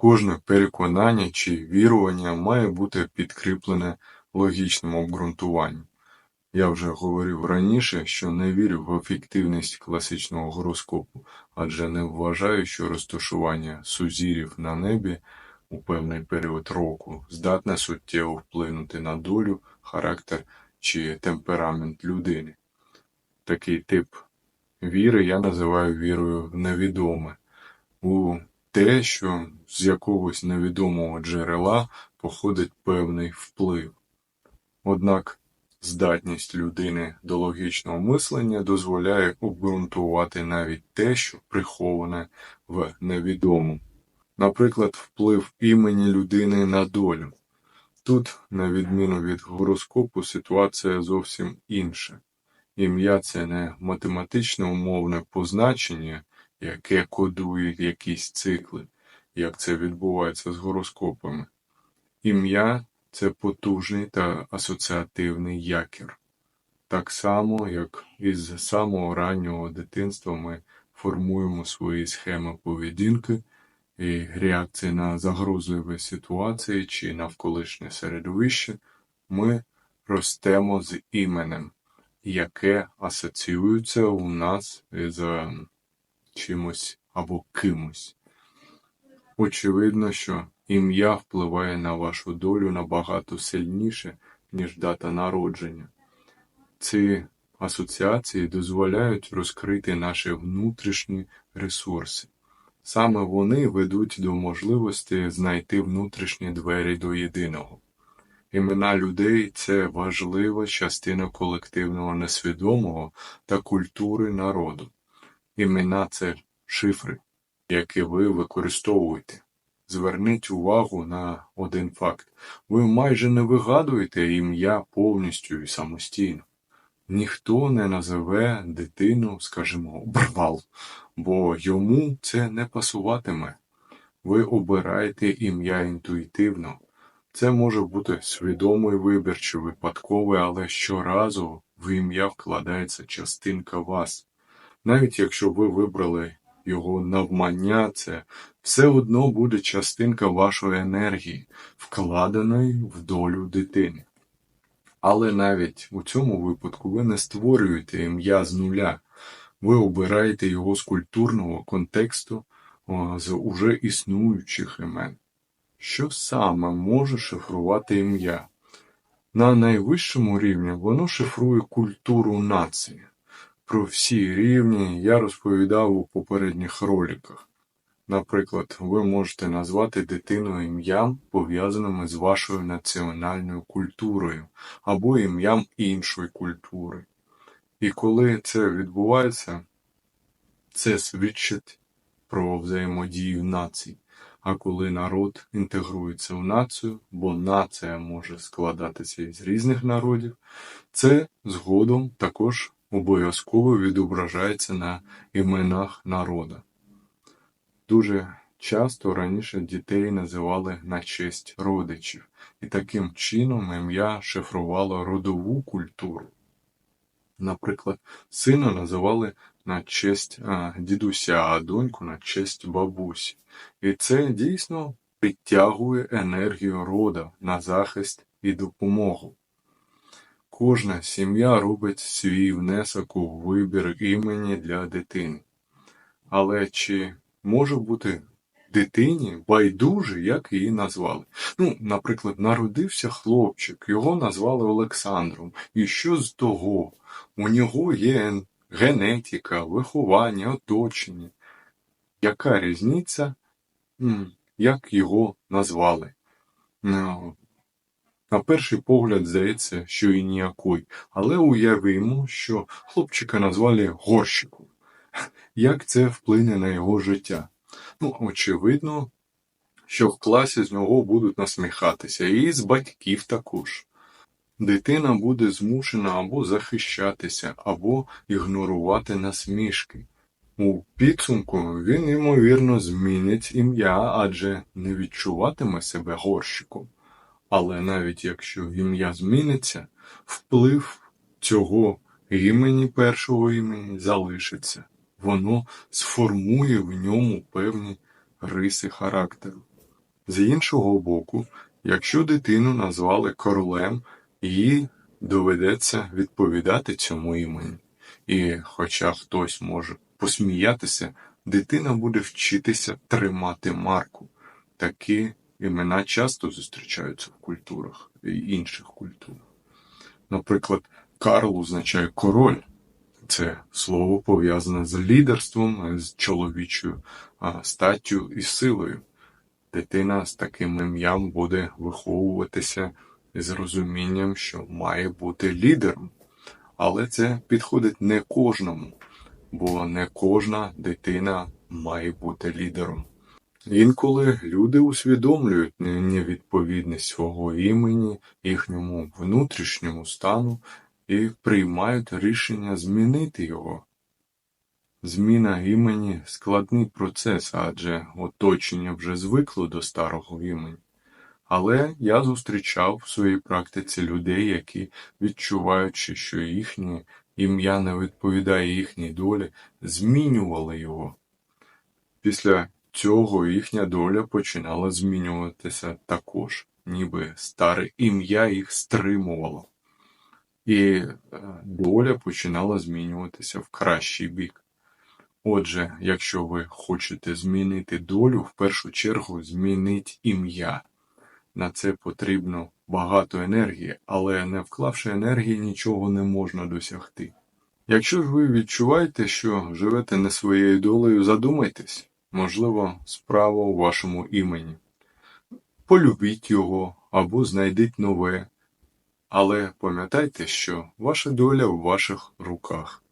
Кожне переконання чи вірування має бути підкріплене логічним обґрунтуванням. Я вже говорив раніше, що не вірю в ефективність класичного гороскопу, адже не вважаю, що розташування сузір'їв на небі у певний період року здатне суттєво вплинути на долю, характер чи темперамент людини. Такий тип віри я називаю вірою в невідоме, у те, що з якогось невідомого джерела походить певний вплив. Однак здатність людини до логічного мислення дозволяє обґрунтувати навіть те, що приховане в невідомому. Наприклад, вплив імені людини на долю. Тут, на відміну від гороскопу, ситуація зовсім інша. Ім'я це не математичне умовне позначення, яке кодує якісь цикли, як це відбувається з гороскопами. Ім'я це потужний та асоціативний якір. Так само, як із самого раннього дитинства ми формуємо свої схеми поведінки і реакції на загрозливі ситуації чи навколишнє середовище, ми ростемо з іменем, яке асоціюється у нас з чимось або кимось. Очевидно, що ім'я впливає на вашу долю набагато сильніше, ніж дата народження. Ці асоціації дозволяють розкрити наші внутрішні ресурси. Саме вони ведуть до можливості знайти внутрішні двері до єдиного. Імена людей це важлива частина колективного несвідомого та культури народу. Імена це шифри, які ви використовуєте. Зверніть увагу на один факт: ви майже не вигадуєте ім'я повністю і самостійно. Ніхто не називе дитину, скажімо, Брвал, бо йому це не пасуватиме. Ви обираєте ім'я інтуїтивно. Це може бути свідомий вибір чи випадковий, але щоразу в ім'я вкладається частинка вас. Навіть якщо ви вибрали його навмання, це все одно буде частинка вашої енергії, вкладеної в долю дитини. Але навіть у цьому випадку ви не створюєте ім'я з нуля, ви обираєте його з культурного контексту, з уже існуючих імен. Що саме може шифрувати ім'я? На найвищому рівні воно шифрує культуру нації. Про всі рівні я розповідав у попередніх роликах. Наприклад, ви можете назвати дитину ім'ям, пов'язаним з вашою національною культурою або ім'ям іншої культури. І коли це відбувається, це свідчить про взаємодію націй. А коли народ інтегрується в націю, бо нація може складатися із різних народів, це згодом також обов'язково відображається на іменах народа. Дуже часто раніше дітей називали на честь родичів, і таким чином ім'я шифрувало родову культуру. Наприклад, сина називали на честь а, дідуся, а доньку на честь бабусі. І це дійсно підтягує енергію рода на захист і допомогу. Кожна сім'я робить свій внесок у вибір імені для дитини. Але чи може бути дитині байдуже, як її назвали? Ну, наприклад, народився хлопчик, його назвали Олександром. І що з того? У нього є генетика, виховання, оточення. Яка різниця, як його назвали? На перший погляд здається, що і ніякої, але уявимо, що хлопчика назвали горщиком. Як це вплине на його життя? Ну, очевидно, що в класі з нього будуть насміхатися, і з батьків також. Дитина буде змушена або захищатися, або ігнорувати насмішки. У підсумку він, ймовірно, змінить ім'я, адже не відчуватиме себе горщиком. Але навіть якщо ім'я зміниться, вплив цього імені першого імені залишиться, воно сформує в ньому певні риси характеру. З іншого боку, якщо дитину назвали королем, їй доведеться відповідати цьому імені. І хоча хтось може посміятися, дитина буде вчитися тримати марку. Такі імена часто зустрічаються в культурах і інших культурах. Наприклад, Карл означає король. Це слово пов'язане з лідерством, з чоловічою статтю і силою. Дитина з таким ім'ям буде виховуватися з розумінням, що має бути лідером. Але це підходить не кожному, бо не кожна дитина має бути лідером. Інколи люди усвідомлюють не- невідповідність свого імені, їхньому внутрішньому стану і приймають рішення змінити його. Зміна імені складний процес, адже оточення вже звикло до старого імені. Але я зустрічав в своїй практиці людей, які, відчуваючи, що їхнє ім'я не відповідає їхній долі, змінювали його. Після цього їхня доля починала змінюватися також, ніби старе ім'я їх стримувало. І е, доля починала змінюватися в кращий бік. Отже, якщо ви хочете змінити долю, в першу чергу змініть ім'я. На це потрібно багато енергії, але не вклавши енергії, нічого не можна досягти. Якщо ж ви відчуваєте, що живете не своєю долею, задумайтесь, можливо, справа у вашому імені. Полюбіть його або знайдіть нове. Але пам'ятайте, що ваша доля в ваших руках.